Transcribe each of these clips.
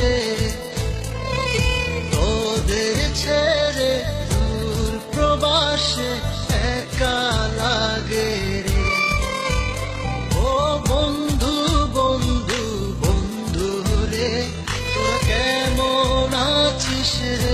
রে তোদের ছেড়ে দূর প্রবাসে একা লাগে ও বন্ধু বন্ধু বন্ধু রে, তোরা কেমন আছিস রে?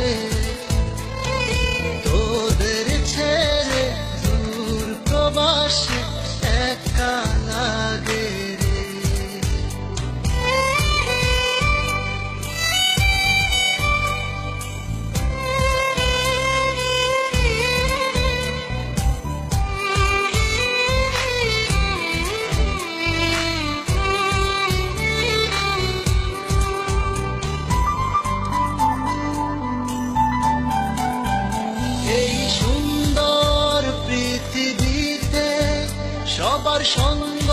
সবার সঙ্গ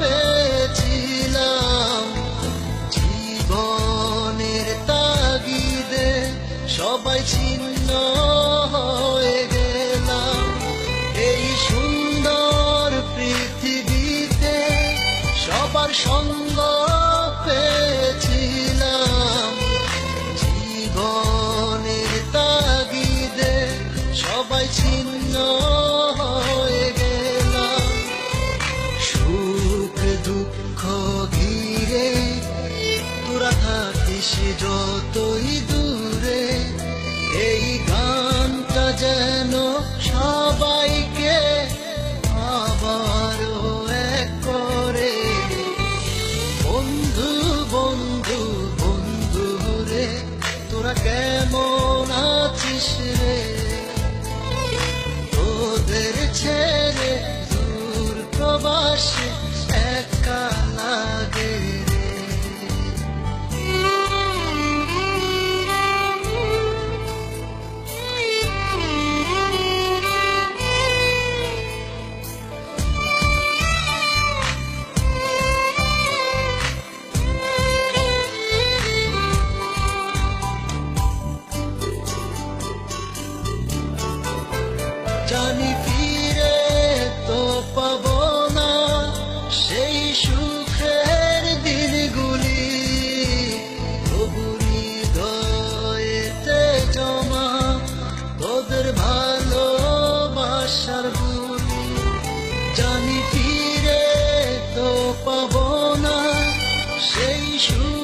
পেয়েছিলাম। জীবনের তাগিদে সবাই ছিন্ন জানি ফিরে তো পাবো না সেই সুখের দিনগুলি। তবু হৃদয়েতে জমা তোদের ভালোবাসার বুলি জানি ফিরে তো পাবো না সেই সুখের